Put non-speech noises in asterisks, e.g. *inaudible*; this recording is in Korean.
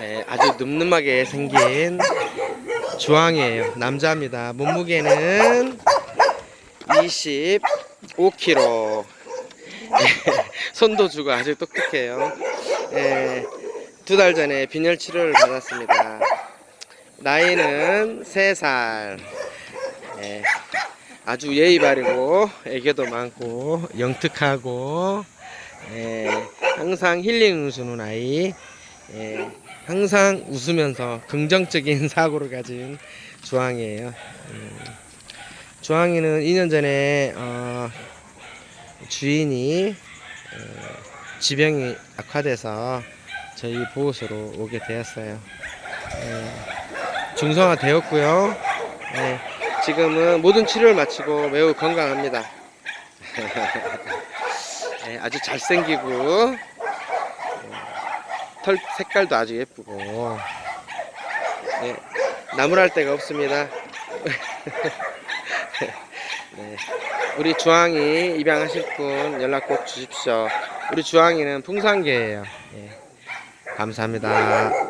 네, 아주 늠름하게 생긴 주황이에요. 남자입니다. 몸무게는 25kg. 손도 주고 아주 똑똑해요. 두달 전에 빈혈 치료를 받았습니다. 나이는 3살. 예, 아주 예의 바르고 애교도 많고 영특하고 예, 항상 힐링을 주는 아이 예, 항상 웃으면서 긍정적인 *laughs* 사고를 가진 주황이에요. 음, 주황이는 2년 전에 어, 주인이 어, 지병이 악화돼서 저희 보호소로 오게 되었어요. 예, 중성화 되었고요. 예, 지금은 모든 치료를 마치고 매우 건강합니다. 네, *laughs* 아주 잘생기고 음, 털 색깔도 아주 예쁘고 네, 나무랄 데가 없습니다. *laughs* 네, 우리 주황이 입양하실 분 연락 꼭 주십시오. 우리 주황이는 풍산개예요. 예, 감사합니다.